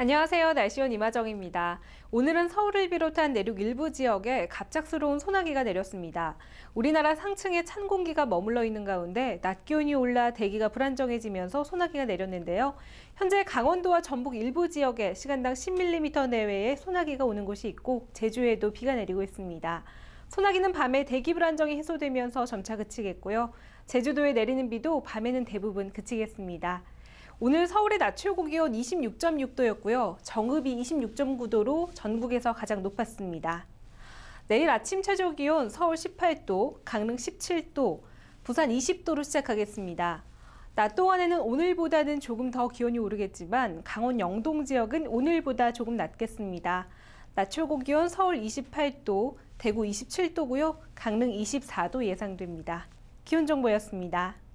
안녕하세요. 날씨원 이마정입니다. 오늘은 서울을 비롯한 내륙 일부 지역에 갑작스러운 소나기가 내렸습니다. 우리나라 상층에 찬 공기가 머물러 있는 가운데 낮 기온이 올라 대기가 불안정해지면서 소나기가 내렸는데요. 현재 강원도와 전북 일부 지역에 시간당 10mm 내외의 소나기가 오는 곳이 있고 제주에도 비가 내리고 있습니다. 소나기는 밤에 대기 불안정이 해소되면서 점차 그치겠고요. 제주도에 내리는 비도 밤에는 대부분 그치겠습니다. 오늘 서울의 낮 최고 기온 26.6도였고요. 정읍이 26.9도로 전국에서 가장 높았습니다. 내일 아침 최저 기온 서울 18도, 강릉 17도, 부산 20도로 시작하겠습니다. 낮 동안에는 오늘보다는 조금 더 기온이 오르겠지만 강원 영동 지역은 오늘보다 조금 낮겠습니다. 낮 최고 기온 서울 28도, 대구 27도고요. 강릉 24도 예상됩니다. 기온 정보였습니다.